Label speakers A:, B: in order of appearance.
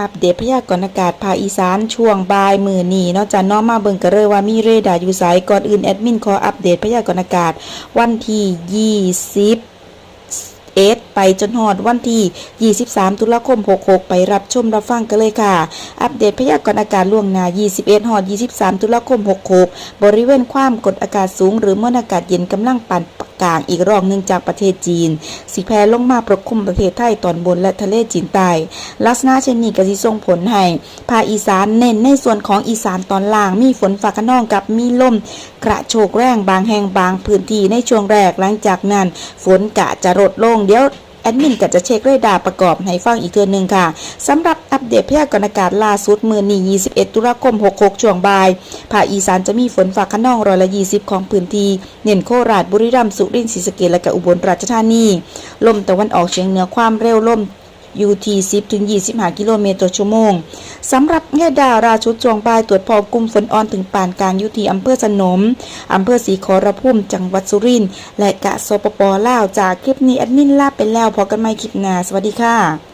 A: อัปเดตพยากรณ์อากาศภาคอีสานช่วงบ่ายมือนี้นาะจ้ะเน้องมาเบิงกันเลยว่ามีเรดาร์อยู่ไสก่อนอื่นแอดมินขออัปเดตพยากรณ์อากาศวันที่ 20เอสไปจนหอดวันที่ 23 ตุลาคม 66 ไปรับชมรับฟังกันเลยค่ะ อัปเดตพยากรณ์อากาศล่วงหน้า 21 หอด 23 ตุลาคม 66 บริเวณความกดอากาศสูง หรือมวลอากาศเย็นกำลังปานกลาง อีกรองหนึ่งจากประเทศจีน สิแพรลงมาปกคลุมประเทศไทยตอนบนและทะเลจีนใต้ลักษณะเช่นนี้ก็สิส่งผลให้ภาคอีสานเน้นในส่วนของอีสานตอนล่างมีฝนฟ้าขนองกับมีลมกระโชกแรงบางแห่งบางพื้นที่ในช่วงแรกหลังจากนั้น ฝนกะจะลดลงเดี๋ยว แอดมินก็จะเช็คเรดาร์ประกอบให้ฟังอีกเทือนหนึ่งค่ะสำหรับอัปเดตพยากรณ์อากาศล่าสุดมือนี้ 21 ตุลาคม 66 ช่วงบ่ายภาคอีสานจะมีฝนฟ้าขนองร้อยละ 20 ของพื้นที่ เน้นโคราชบุรีรัมย์สุรินทร์ศรีสะเกษและก็อุบลราชธานี ลมตะวันออกเฉียงเหนือความเร็วลม อยู่ที่10ถึง25 กิโลเมตรต่อชั่วโมงสำหรับแง่ดาราชุดจวงบายตรวจพบกลุ่มฝนอ่อนถึงปานกลางอยู่ที่อำเภอสนมอำเภอศรีขอรพุ่มจังหวัดสุรินทร์และกะสปปลาวจากคลิปนี้แอดมินลาไปแล้วพอกันใหม่คลิปหน้าสวัสดีค่ะ